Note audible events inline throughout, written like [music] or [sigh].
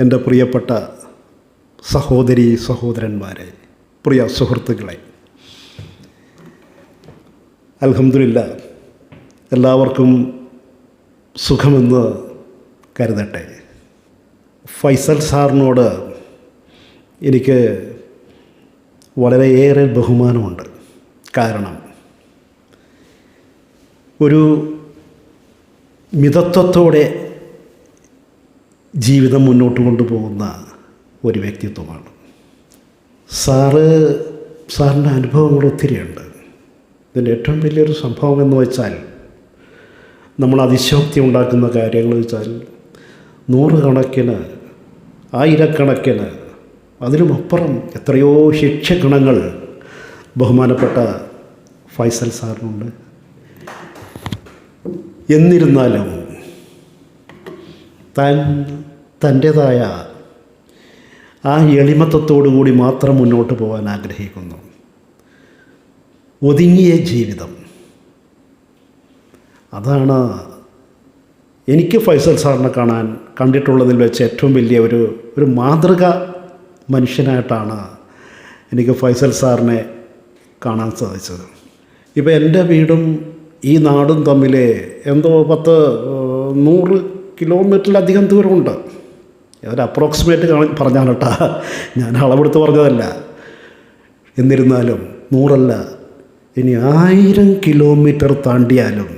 എന്റെ പ്രിയപ്പെട്ട സഹോദരി സഹോദരന്മാരെ പ്രിയ സുഹൃത്തുക്കളെ അലഹമില്ല എല്ലാവർക്കും സുഖമെന്ന് കരുതട്ടെ. ഫൈസൽ സാറിനോട് എനിക്ക് വളരെയേറെ ബഹുമാനമുണ്ട്. കാരണം ഒരു മിതത്വത്തോടെ ജീവിതം മുന്നോട്ട് കൊണ്ടുപോകുന്ന ഒരു വ്യക്തിത്വമാണ്. സാറ് സാറിന്റെ അനുഭവങ്ങൾ ഒത്തിരിയുണ്ട്. ഇതിന്റെ ഏറ്റവും വലിയൊരു സംഭവം എന്ന് വെച്ചാൽ നമ്മൾ അതിശോക്തി ഉണ്ടാക്കുന്ന കാര്യങ്ങൾ വെച്ചാൽ നൂറുകണക്കിന് ആയിരക്കണക്കിന് അതിനുമപ്പുറം എത്രയോ ശിക്ഷഗണങ്ങൾ ബഹുമാനപ്പെട്ട ഫൈസൽ സാറിനുണ്ട്. എന്നിരുന്നാലും താൻ തന്റേതായ ആ എളിമത്വത്തോടു കൂടി മാത്രം മുന്നോട്ട് പോകാൻ ആഗ്രഹിക്കുന്നു. ഒതുങ്ങിയ ജീവിതം. അതാണ് എനിക്ക് ഫൈസൽ സാറിനെ കാണാൻ കണ്ടിട്ടുള്ളതിൽ വെച്ച് ഏറ്റവും വലിയ ഒരു ഒരു മാതൃക മനുഷ്യനായിട്ടാണ് എനിക്ക് ഫൈസൽ സാറിനെ കാണാൻ സാധിച്ചത്. ഇപ്പോൾ എന്റെ വീടും ഈ നാടും തമ്മിൽ എന്തോ പത്ത് നൂറ് കിലോമീറ്ററിലധികം ദൂരമുണ്ട്. ഏതൊരു അപ്രോക്സിമേറ്റ് പറഞ്ഞാണ് ഞാൻ അളവെടുത്ത് പറഞ്ഞതല്ല. എന്നിരുന്നാലും നൂറല്ല ഇനി ആയിരം കിലോമീറ്റർ താണ്ടിയാലും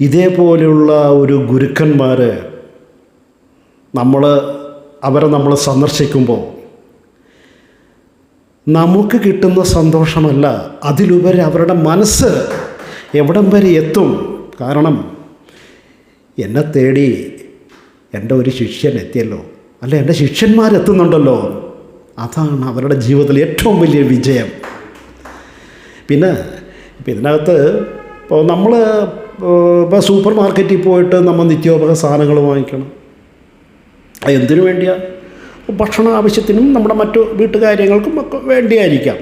ഇതേപോലെയുള്ള ഒരു ഗുരുക്കന്മാർ നമ്മൾ അവരെ നമ്മൾ സന്ദർശിക്കുമ്പോൾ നമുക്ക് കിട്ടുന്ന സന്തോഷമല്ല അതിലുപരി അവരുടെ മനസ്സ് എവിടം വരെ എത്തും? കാരണം എന്നെ തേടി എന്റെ ഒരു ശിഷ്യൻ എത്തിയല്ലോ. അല്ല എന്റെ ശിഷ്യന്മാരെത്തുന്നുണ്ടല്ലോ അതാണ് അവരുടെ ജീവിതത്തിലെ ഏറ്റവും വലിയ വിജയം. പിന്നെ ഇപ്പം ഇതിനകത്ത് ഇപ്പോൾ നമ്മൾ ഇപ്പോൾ സൂപ്പർ മാർക്കറ്റിൽ പോയിട്ട് നമ്മൾ നിത്യോപക സാധനങ്ങൾ വാങ്ങിക്കണം. അത് എന്തിനു വേണ്ടിയാണ് ഭക്ഷണ ആവശ്യത്തിനും നമ്മുടെ മറ്റു വീട്ടുകാര്യങ്ങൾക്കും ഒക്കെ വേണ്ടിയായിരിക്കാം.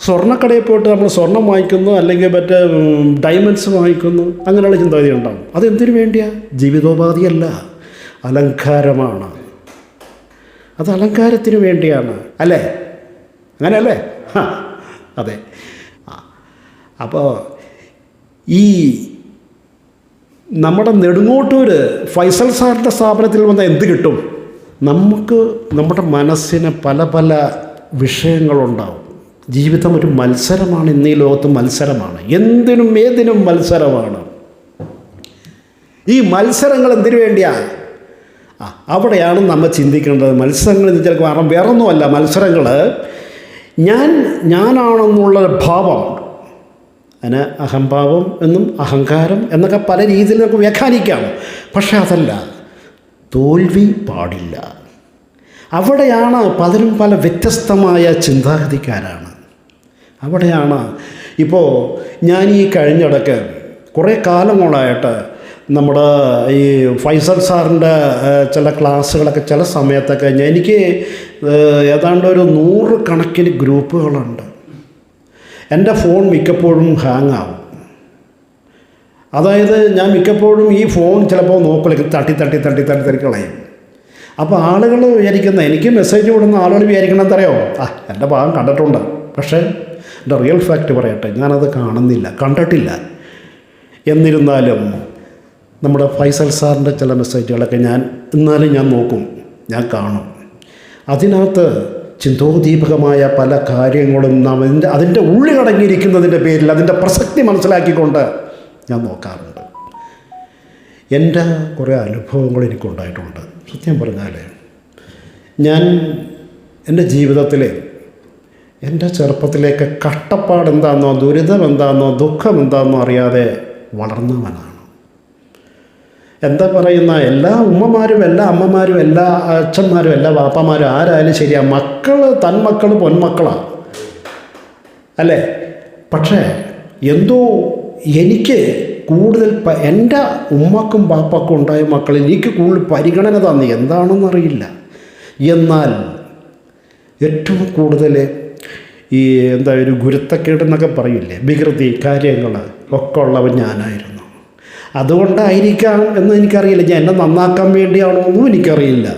സ്വർണക്കടയിൽ പോയിട്ട് നമ്മൾ സ്വർണം വാങ്ങിക്കുന്നു അല്ലെങ്കിൽ മറ്റേ ഡയമണ്ട്സ് വാങ്ങിക്കുന്നു അങ്ങനെയുള്ള ചിന്താഗതി ഉണ്ടാകും അതെന്തിനു വേണ്ടിയാണ് ജീവിതോപാധിയല്ല. അലങ്കാരമാണ്. അത് അലങ്കാരത്തിന് വേണ്ടിയാണ്. അല്ലേ? അങ്ങനെയല്ലേ? അതെ. അപ്പോൾ ഈ നമ്മുടെ നെടുങ്ങോട്ടൂര് ഫൈസൽ സാറിന്റെ സ്ഥാപനത്തിൽ വന്ന എന്ത് കിട്ടും? നമുക്ക് നമ്മുടെ മനസ്സിന് പല പല വിഷയങ്ങളുണ്ടാവും. ജീവിതം ഒരു മത്സരമാണ് ഇന്ന് ഈ ലോകത്ത് മത്സരമാണ്. എന്തിനും ഏതിനും മത്സരമാണ്. ഈ മത്സരങ്ങൾ എന്തിനു വേണ്ടിയാ? അവിടെയാണ് നമ്മൾ ചിന്തിക്കേണ്ടത്. മത്സരങ്ങൾ എന്ന് ചിലപ്പോൾ കാരണം വേറൊന്നുമല്ല. മത്സരങ്ങൾ ഞാൻ ഞാനാണെന്നുള്ള ഭാവം അതിന് അഹംഭാവം എന്നും അഹങ്കാരം എന്നൊക്കെ പല രീതിയിൽ നമുക്ക് വ്യാഖ്യാനിക്കാം. പക്ഷേ അതല്ല തോൽവി പാടില്ല. അവിടെയാണ് പലരും പല വ്യത്യസ്തമായ ചിന്താഗതിക്കാരാണ്. അവിടെയാണ്. ഇപ്പോൾ ഞാൻ ഈ കഴിഞ്ഞിടക്ക് കുറേ കാലങ്ങളായിട്ട് നമ്മുടെ ഈ ഫൈസൽ സാറിന്റെ ചില ക്ലാസ്സുകളൊക്കെ ചില സമയത്തൊക്കെ ഞാൻ എനിക്ക് ഏതാണ്ട് ഒരു നൂറ് കണക്കിന് ഗ്രൂപ്പുകളുണ്ട്. എന്റെ ഫോൺ മിക്കപ്പോഴും ഹാങ് ആവും. അതായത് ഞാൻ മിക്കപ്പോഴും ഈ ഫോൺ ചിലപ്പോൾ നോക്കലേക്ക് തട്ടി തട്ടി തട്ടി തട്ടി തട്ടി കളയും. അപ്പോൾ ആളുകൾ വിചാരിക്കുന്ന എനിക്ക് മെസ്സേജ് വിടുന്ന ആളുകൾ വിചാരിക്കണം എന്തറിയോ ആ എന്റെ ഭാഗം കണ്ടിട്ടുണ്ട്. പക്ഷേ എന്റെ റിയൽ ഫാക്റ്റ് പറയട്ടെ ഞാനത് കാണുന്നില്ല കണ്ടിട്ടില്ല. എന്നിരുന്നാലും നമ്മുടെ ഫൈസൽ സാറിന്റെ ചില മെസ്സേജുകളൊക്കെ ഞാൻ എന്നാലും ഞാൻ നോക്കും ഞാൻ കാണും. അതിനകത്ത് ചിന്തോദീപകമായ പല കാര്യങ്ങളും നാം അതിന്റെ അതിന്റെ ഉള്ളിലടങ്ങിയിരിക്കുന്നതിന്റെ പേരിൽ അതിന്റെ പ്രസക്തി മനസ്സിലാക്കിക്കൊണ്ട് ഞാൻ നോക്കാറുണ്ട്. എന്റെ കുറേ അനുഭവങ്ങൾ എനിക്കുണ്ടായിട്ടുണ്ട്. സത്യം പറഞ്ഞാൽ ഞാൻ എന്റെ ജീവിതത്തിൽ എന്റെ ചെറുപ്പത്തിലേക്ക് കഷ്ടപ്പാട് എന്താണെന്നോ ദുരിതം എന്താണെന്നോ ദുഃഖം എന്താണെന്നോ അറിയാതെ വളർന്നവനാണ്. എന്താ പറയുന്ന എല്ലാ ഉമ്മമാരും എല്ലാ അമ്മമാരും എല്ലാ അച്ഛന്മാരും എല്ലാ വാപ്പമാരും ആരായാലും ശരിയാണ് മക്കൾ തന്മക്കൾ പൊന്മക്കളാണ് അല്ലേ? പക്ഷേ എന്തോ എനിക്ക് കൂടുതൽ എന്റെ ഉമ്മക്കും പാപ്പക്കും ഉണ്ടായ മക്കൾ എനിക്ക് കൂടുതൽ പരിഗണന തന്നു. എന്താണെന്നറിയില്ല. എന്നാൽ ഏറ്റവും കൂടുതൽ ഈ എന്താ ഒരു ഗുരുത്തക്കേടെന്നൊക്കെ പറയില്ലേ? വികൃതി കാര്യങ്ങൾ ഒക്കെ ഉള്ളവൻ ഞാനായിരുന്നു. അതുകൊണ്ടായിരിക്കാം എന്ന് എനിക്കറിയില്ല. ഞാൻ എന്നെ നന്നാക്കാൻ വേണ്ടിയാണോ എനിക്കറിയില്ല.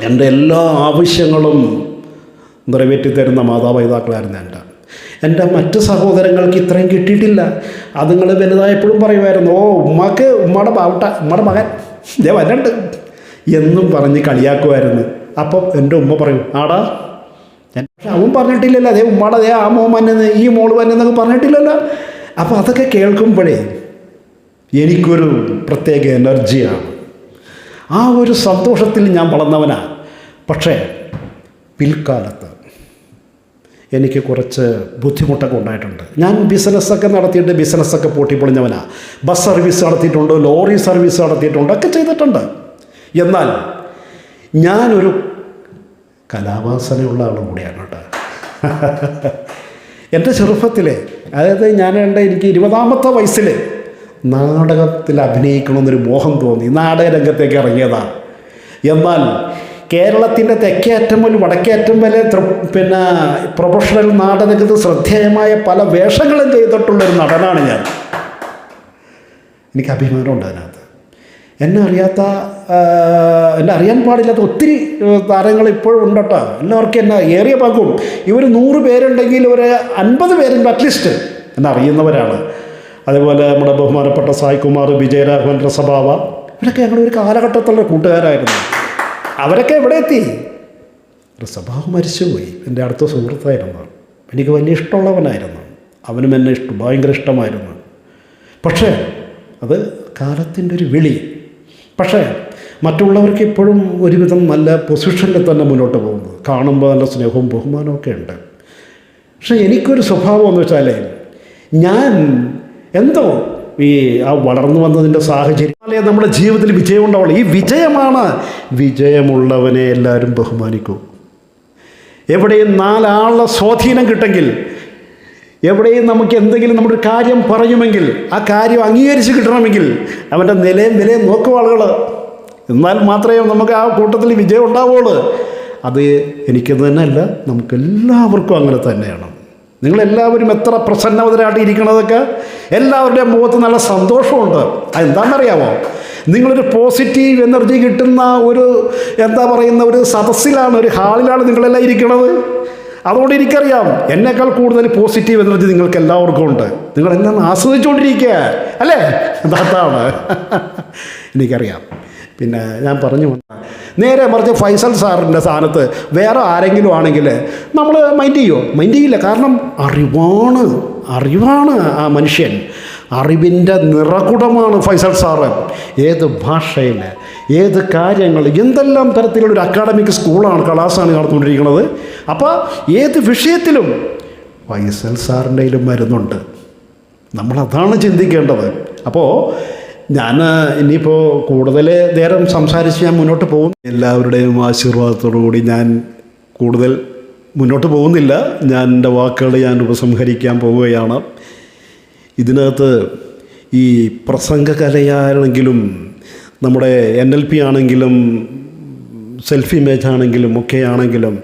എന്റെ എല്ലാ ആവശ്യങ്ങളും നിറവേറ്റി തരുന്ന മാതാപിതാക്കളായിരുന്നു എന്റെ. എന്റെ മറ്റ് സഹോദരങ്ങൾക്ക് ഇത്രയും കിട്ടിയിട്ടില്ല. അതുങ്ങൾ വലുതായപ്പോഴും പറയുമായിരുന്നു ഓ ഉമ്മക്ക് ഉമ്മയുടെ ബാവട്ട ഉമ്മയുടെ മകൻ. ഇതേ വരണ്ട്. എന്നും പറഞ്ഞ് കളിയാക്കുമായിരുന്നു. അപ്പം എന്റെ ഉമ്മ പറയും ആടാ ഞാൻ പക്ഷെ അവൻ പറഞ്ഞിട്ടില്ലല്ലോ അതേ ഉമ്മാടെ അതേ ആ മോൻ വന്നെന്ന് ഈ മോൾ വന്നെന്നൊക്കെ പറഞ്ഞിട്ടില്ലല്ലോ. അപ്പോൾ അതൊക്കെ കേൾക്കുമ്പോഴേ എനിക്കൊരു പ്രത്യേക എനർജിയാണ്. ആ ഒരു സന്തോഷത്തിൽ ഞാൻ വളർന്നവനാണ് പക്ഷേ പിൽക്കാലത്ത് എനിക്ക് കുറച്ച് ബുദ്ധിമുട്ടൊക്കെ ഉണ്ടായിട്ടുണ്ട്. ഞാൻ ബിസിനസ്സൊക്കെ നടത്തിയിട്ട് ബിസിനസ്സൊക്കെ പൊട്ടിപ്പൊളിഞ്ഞവനാണ് ബസ് സർവീസ് നടത്തിയിട്ടുണ്ട് ലോറി സർവീസ് നടത്തിയിട്ടുണ്ട് ഒക്കെ ചെയ്തിട്ടുണ്ട്. എന്നാൽ ഞാനൊരു കലാവാസനയുള്ള ആളും കൂടിയാണ് കേട്ടോ. [laughs] എന്റെ ചെറുപ്പത്തിൽ അതായത് ഞാൻ എന്റെ എനിക്ക് ഇരുപതാമത്തെ വയസ്സിൽ നാടകത്തിൽ അഭിനയിക്കണമെന്നൊരു മോഹം തോന്നി. നാടക രംഗത്തേക്ക് ഇറങ്ങിയതാണ് എന്നാൽ കേരളത്തിന്റെ തെക്കേറ്റം മുതൽ വടക്കേറ്റം വരെ പിന്നെ പ്രൊഫഷണൽ നാടകത്തിൽ ശ്രദ്ധേയമായ പല വേഷങ്ങളും ചെയ്തിട്ടുള്ളൊരു നടനാണ് ഞാൻ. എനിക്ക് അഭിമാനമുണ്ട് അതിനകത്ത്. എന്നെ അറിയാത്ത എന്നെ അറിയാൻ പാടില്ലാത്ത ഒത്തിരി താരങ്ങൾ ഇപ്പോഴും ഉണ്ട് കേട്ടോ. എല്ലാവർക്കും എന്നെ ഏറിയ പങ്കും. ഇവർ നൂറ് പേരുണ്ടെങ്കിൽ ഒരു അൻപത് പേരുണ്ട് അറ്റ്ലീസ്റ്റ് എന്നെ അറിയുന്നവരാണ്. അതേപോലെ നമ്മുടെ ബഹുമാനപ്പെട്ട സായികുമാർ വിജയരാഘവൻ രസഭാവ ഇവരൊക്കെ ഞങ്ങളുടെ ഒരു കാലഘട്ടത്തിലുള്ള കൂട്ടുകാരായിരുന്നു. അവരൊക്കെ എവിടെ എത്തി? രസഭാവ് മരിച്ചുപോയി. എന്റെ അടുത്ത സുഹൃത്തായിരുന്നു എനിക്ക് വലിയ ഇഷ്ടമുള്ളവനായിരുന്നു. അവനും എന്നെ ഇഷ്ടം ഭയങ്കര ഇഷ്ടമായിരുന്നു. പക്ഷേ അത് കാലത്തിന്റെ ഒരു വിളി. പക്ഷേ മറ്റുള്ളവർക്ക് ഇപ്പോഴും ഒരുവിധം നല്ല പൊസിഷനിൽ തന്നെ മുന്നോട്ട് പോകുന്നത് കാണുമ്പോൾ നല്ല സ്നേഹവും ബഹുമാനവും ഒക്കെ ഉണ്ട്. പക്ഷേ എനിക്കൊരു സ്വഭാവം എന്ന് വെച്ചാൽ ഞാൻ എന്തോ ഈ ആ വളർന്നു വന്നതിന്റെ സാഹചര്യം അല്ലെങ്കിൽ നമ്മുടെ ജീവിതത്തിൽ വിജയം ഉണ്ടാവുള്ളൂ ഈ വിജയമാണ്. വിജയമുള്ളവനെ എല്ലാവരും ബഹുമാനിക്കും. എവിടെയും നാലാളുടെ സ്വാധീനം കിട്ടെങ്കിൽ എവിടെയും നമുക്ക് എന്തെങ്കിലും നമ്മുടെ കാര്യം പറയുമെങ്കിൽ ആ കാര്യം അംഗീകരിച്ച് കിട്ടണമെങ്കിൽ അവന്റെ നിലയും വിലയും നോക്കും ആളുകൾ എന്നാൽ മാത്രമേ നമുക്ക് ആ കൂട്ടത്തിൽ വിജയം ഉണ്ടാവുള്ളൂ അത് എനിക്ക് തന്നെ അല്ല നമുക്കെല്ലാവർക്കും അങ്ങനെ തന്നെയാണ്. നിങ്ങളെല്ലാവരും എത്ര പ്രസന്നവതരായിട്ട് ഇരിക്കണതൊക്കെ എല്ലാവരുടെയും മുഖത്ത് നല്ല സന്തോഷമുണ്ട്. അതെന്താണെന്നറിയാമോ? നിങ്ങളൊരു പോസിറ്റീവ് എനർജി കിട്ടുന്ന ഒരു എന്താ പറയുന്ന ഒരു സദസ്സിലാണ് ഒരു ഹാളിലാണ് നിങ്ങളെല്ലാം ഇരിക്കണത്. അതുകൊണ്ട് എനിക്കറിയാം എന്നേക്കാൾ കൂടുതൽ പോസിറ്റീവ് എനർജി നിങ്ങൾക്ക് എല്ലാവർക്കും ഉണ്ട് നിങ്ങളെല്ലാം ആസ്വദിച്ചുകൊണ്ടിരിക്കുക അല്ലേ? അതാണ്. എനിക്കറിയാം. പിന്നെ ഞാൻ പറഞ്ഞു വന്ന നേരെ മറിച്ച് ഫൈസൽ സാറിന്റെ സ്ഥാനത്ത് വേറെ ആരെങ്കിലും ആണെങ്കിൽ നമ്മൾ മൈൻഡ് ചെയ്യുമോ മൈൻഡ് ചെയ്യില്ല. കാരണം അറിവാണ്. അറിവാണ് ആ മനുഷ്യൻ. അറിവിന്റെ നിറകുടമാണ് ഫൈസൽ സാറ്. ഏത് ഭാഷയിൽ ഏത് കാര്യങ്ങൾ എന്തെല്ലാം തരത്തിലുള്ള ഒരു അക്കാഡമിക് സ്കൂളാണ് ക്ലാസ്സാണ് നടന്നുകൊണ്ടിരിക്കുന്നത് അപ്പോൾ ഏത് വിഷയത്തിലും ഫൈസൽ സാറിന്റെ കയ്യിലും മരുന്നുണ്ട്. നമ്മളതാണ് ചിന്തിക്കേണ്ടത്. അപ്പോൾ ഞാൻ ഇനിയിപ്പോൾ കൂടുതൽ നേരം സംസാരിച്ച് ഞാൻ മുന്നോട്ട് പോകും എല്ലാവരുടെയും ആശീർവാദത്തോടു കൂടി ഞാൻ കൂടുതൽ മുന്നോട്ട് പോകുന്നില്ല. ഞാൻ എന്റെ വാക്കുകൾ ഞാൻ ഉപസംഹരിക്കാൻ പോവുകയാണ്. ഇതിനകത്ത് ഈ പ്രസംഗകലയാണെങ്കിലും നമ്മുടെ എൻ എൽ പി ആണെങ്കിലും സെൽഫ് ഇമേജ് ആണെങ്കിലും ഒക്കെ ആണെങ്കിലും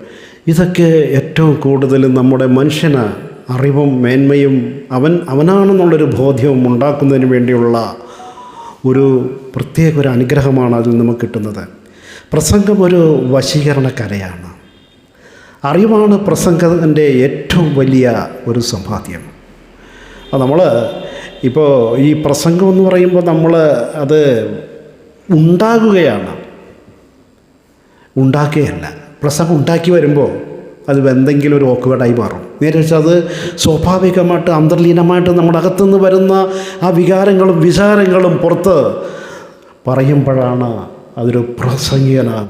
ഇതൊക്കെ ഏറ്റവും കൂടുതൽ നമ്മുടെ മനുഷ്യന് അറിവും മേന്മയും അവൻ അവനാണെന്നുള്ളൊരു ബോധ്യവും ഉണ്ടാക്കുന്നതിന് വേണ്ടിയുള്ള ഒരു പ്രത്യേക ഒരു അനുഗ്രഹമാണ് അതിൽ നമുക്ക് കിട്ടുന്നത്. പ്രസംഗം ഒരു വശീകരണ കലയാണ് അറിവാണ് പ്രസംഗത്തിന്റെ ഏറ്റവും വലിയ ഒരു സമ്പാദ്യം. നമ്മൾ ഇപ്പോൾ ഈ പ്രസംഗം എന്ന് പറയുമ്പോൾ നമ്മൾ അത് ഉണ്ടാകുകയാണ്. ഉണ്ടാക്കുകയല്ല. പ്രസംഗം ഉണ്ടാക്കി വരുമ്പോൾ അത് എന്തെങ്കിലും ഒരു ഓക്കുവേഡായി മാറും. നേരെ വെച്ചാൽ അത് സ്വാഭാവികമായിട്ട് അന്തർലീനമായിട്ട് നമ്മുടെ അകത്തുനിന്ന് വരുന്ന ആ വികാരങ്ങളും വിചാരങ്ങളും പുറത്ത് പറയുമ്പോഴാണ് അതൊരു പ്രസംഗികനാകും